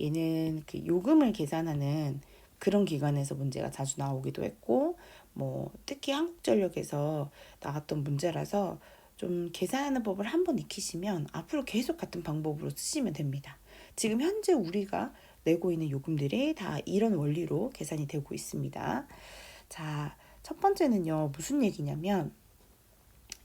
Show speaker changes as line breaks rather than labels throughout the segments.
얘는 그 요금을 계산하는 그런 기관에서 문제가 자주 나오기도 했고 뭐 특히 한국전력에서 나왔던 문제라서 좀 계산하는 법을 한번 익히시면 앞으로 계속 같은 방법으로 쓰시면 됩니다. 지금 현재 우리가 내고 있는 요금들이 다 이런 원리로 계산이 되고 있습니다. 자, 첫 번째는요, 무슨 얘기냐면,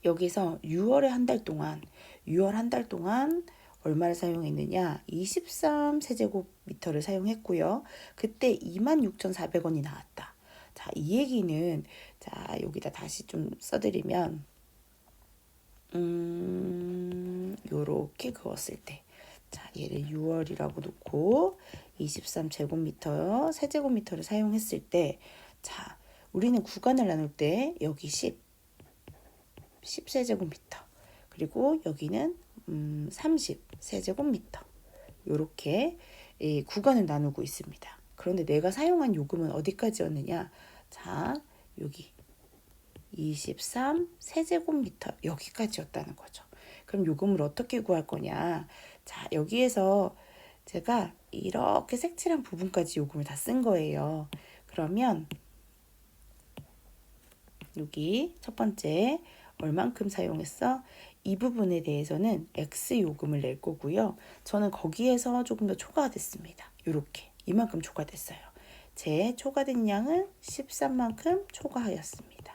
여기서 6월에 한 달 동안, 6월 한 달 동안 얼마를 사용했느냐? 23 세제곱미터를 사용했고요. 그때 26,400원이 나왔다. 자, 이 얘기는 자, 여기다 다시 좀 써드리면 음, 요렇게 그었을 때 자, 얘를 6월이라고 놓고 23제곱미터, 세제곱미터를 사용했을 때 자, 우리는 구간을 나눌 때 여기 10 10세제곱미터 그리고 여기는 음, 30세제곱미터 요렇게 이 구간을 나누고 있습니다. 그런데 내가 사용한 요금은 어디까지였느냐? 자, 여기 23 세제곱미터 여기까지였다는 거죠. 그럼 요금을 어떻게 구할 거냐? 자, 여기에서 제가 이렇게 색칠한 부분까지 요금을 다 쓴 거예요. 그러면 여기 첫 번째 얼만큼 사용했어? 이 부분에 대해서는 X 요금을 낼 거고요. 저는 거기에서 조금 더 초과됐습니다. 이렇게 이만큼 초과됐어요. 제 초과된 양은 13만큼 초과하였습니다.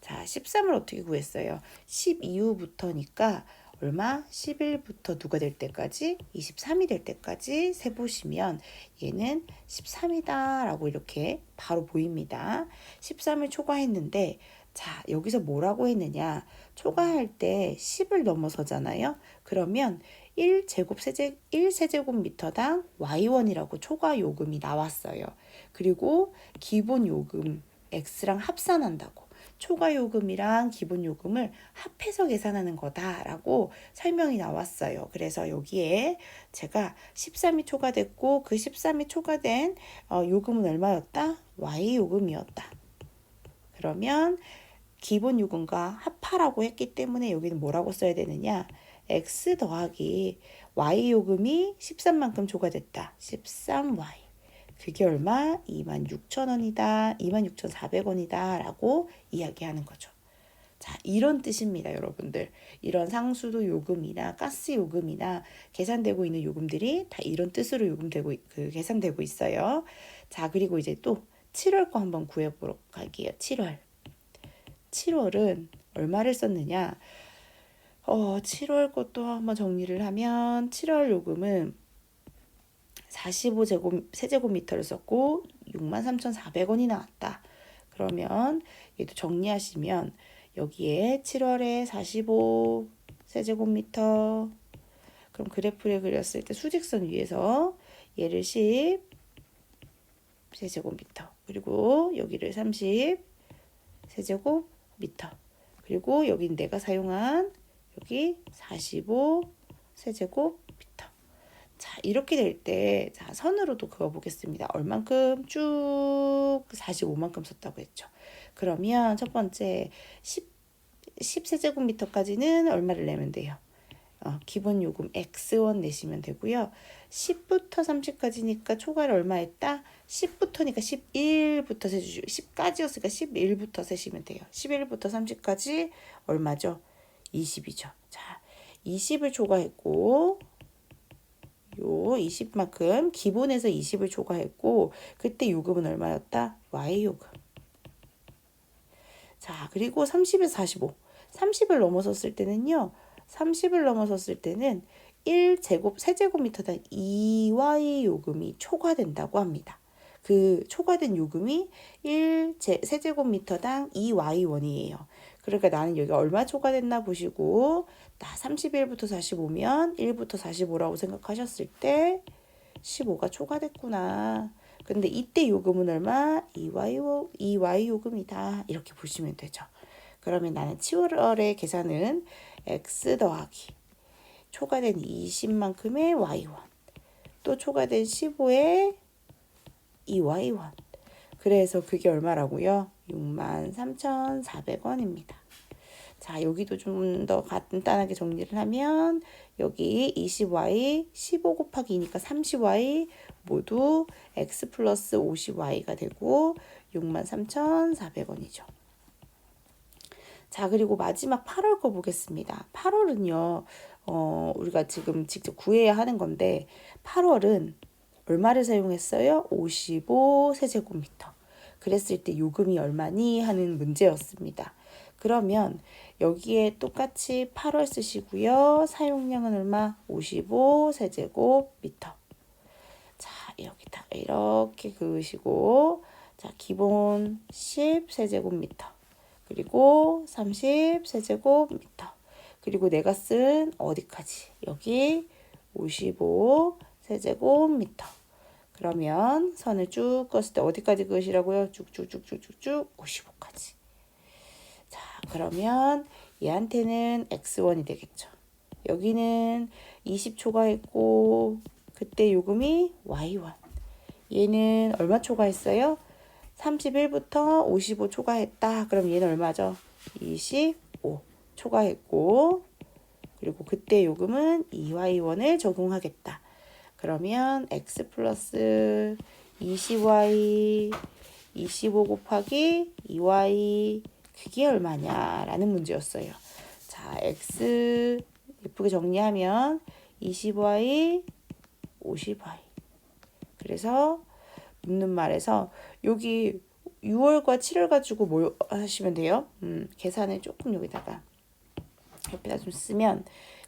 자, 13을 어떻게 구했어요? 10 이후부터니까 얼마? 10일부터 누가 될 때까지? 23이 될 때까지 세 보시면 얘는 13이다 라고 이렇게 바로 보입니다. 13을 초과했는데 자, 여기서 뭐라고 했느냐? 초과할 때 10을 넘어서잖아요. 그러면 1제곱 세제 1세제곱미터당 y1이라고 초과 요금이 나왔어요. 그리고 기본 요금 x랑 합산한다고. 초과 요금이랑 기본 요금을 합해서 계산하는 거다라고 설명이 나왔어요. 그래서 여기에 제가 13이 초과됐고 그 13이 초과된 어, 요금은 얼마였다? y 요금이었다. 그러면 기본 요금과 합하라고 했기 때문에 여기는 뭐라고 써야 되느냐? x 더하기 y 요금이 13만큼 초과됐다. 13y. 그게 얼마? 26,000원이다. 26,400원이다. 라고 이야기하는 거죠. 자, 이런 뜻입니다, 여러분들. 이런 상수도 요금이나 가스 요금이나 계산되고 있는 요금들이 다 이런 뜻으로 요금되고, 그, 계산되고 있어요. 자, 그리고 이제 또 7월 거 한번 구해 보러 갈게요. 7월. 7월은 얼마를 썼느냐? 어, 7월 것도 한번 정리를 하면 7월 요금은 45제곱 세제곱미터를 썼고 63,400원이 나왔다. 그러면 얘도 정리하시면 여기에 7월에 45 세제곱미터 그럼 그래프를 그렸을 때 수직선 위에서 얘를 10 세제곱미터 그리고 여기를 30 세제곱 미터. 그리고 여기 내가 사용한 여기 45 세제곱 미터. 자, 이렇게 될 때, 자, 선으로도 그어 보겠습니다. 얼만큼 쭉 45만큼 썼다고 했죠. 그러면 첫 번째 10, 10세제곱미터까지는 얼마를 내면 돼요? 어, 기본 요금 X1 내시면 되고요. 10부터 30까지니까 초과를 얼마 했다? 10부터니까 11부터 세주시고 10까지였으니까 11부터 세시면 돼요. 11부터 30까지 얼마죠? 20이죠. 자, 20을 초과했고 요 20만큼 기본에서 20을 초과했고 그때 요금은 얼마였다? Y 요금. 자, 그리고 30에서 45. 30을 넘어섰을 때는요. 30을 넘어섰을 때는 1제곱 세제곱미터당 2y 요금이 초과된다고 합니다. 그 초과된 요금이 1 세제곱미터당 2y1이에요. 그러니까 나는 여기 얼마 초과됐나 보시고 나 31부터 45면 1부터 45라고 생각하셨을 때 15가 초과됐구나. 근데 이때 요금은 얼마? 2y, 2y 요금이다. 이렇게 보시면 되죠. 그러면 나는 7월의 계산은 x 더하기 초과된 20만큼의 y1 또 초과된 15의 2y1 그래서 그게 얼마라고요? 63,400원입니다. 자, 여기도 좀 더 간단하게 정리를 하면 여기 20y 15 곱하기 2니까 30y 모두 x 플러스 50y가 되고 63,400원이죠. 자, 그리고 마지막 8월 거 보겠습니다. 8월은요, 어, 우리가 지금 직접 구해야 하는 건데, 8월은 얼마를 사용했어요? 55 세제곱미터. 그랬을 때 요금이 얼마니? 하는 문제였습니다. 그러면 여기에 똑같이 8월 쓰시고요. 사용량은 얼마? 55 세제곱미터. 자, 여기다 이렇게 그으시고, 자, 기본 10 세제곱미터. 그리고 30 세제곱미터. 그리고 내가 쓴 어디까지? 여기 55 세제곱미터. 그러면 선을 쭉 그었을 때 어디까지 그으시라고요? 쭉쭉쭉쭉쭉쭉 55까지. 자, 그러면 얘한테는 x1이 되겠죠. 여기는 20 초과했고 그때 요금이 y1. 얘는 얼마 초과했어요? 31부터 55 초과했다. 그럼 얘는 얼마죠? 25 초과했고 그리고 그때 요금은 2y1을 적용하겠다. 그러면 x 플러스 20y 25 곱하기 2y 그게 얼마냐라는 문제였어요. 자, x 예쁘게 정리하면 20y 50y 그래서 묻는 말에서 여기 6월과 7월 가지고 뭐 하시면 돼요? 음, 계산을 조금 여기다가 옆에다 좀 쓰면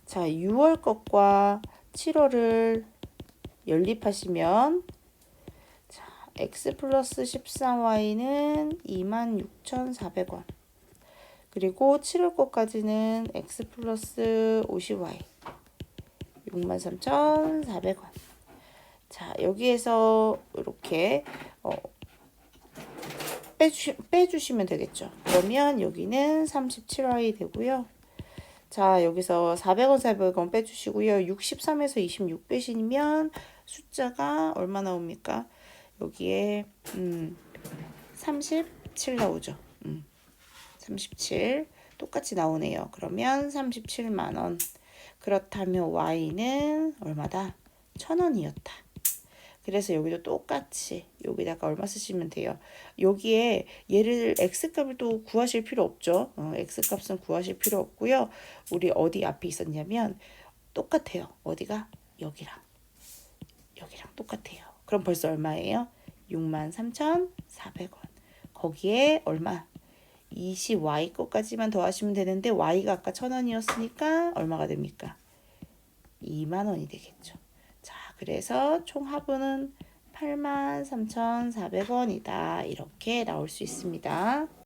자 6월 것과 7월을 연립하시면 자 x 플러스 13y는 26,400원. 그리고 7월 것까지는 x 플러스 50y 63,400원. 자 여기에서 이렇게 어, 빼주, 빼주시면 되겠죠. 그러면 여기는 37y 되고요. 자, 여기서 400원, 400원 빼주시고요. 63에서 26 빼시면 숫자가 얼마 나옵니까? 여기에 음, 37 나오죠. 음, 37 똑같이 나오네요. 그러면 37만 원. 그렇다면 y는 얼마다? 1000원이었다. 그래서 여기도 똑같이 여기다가 얼마 쓰시면 돼요. 여기에 얘를 x값을 또 구하실 필요 없죠. 어, x값은 구하실 필요 없고요. 우리 어디 앞에 있었냐면 똑같아요. 어디가? 여기랑 여기랑 똑같아요. 그럼 벌써 얼마예요? 63,400원. 거기에 얼마? 20y 것까지만 더하시면 되는데 y가 아까 1,000원이었으니까 얼마가 됩니까? 2만 원이 되겠죠. 자, 그래서 총 합은 83,400원이다. 이렇게 나올 수 있습니다.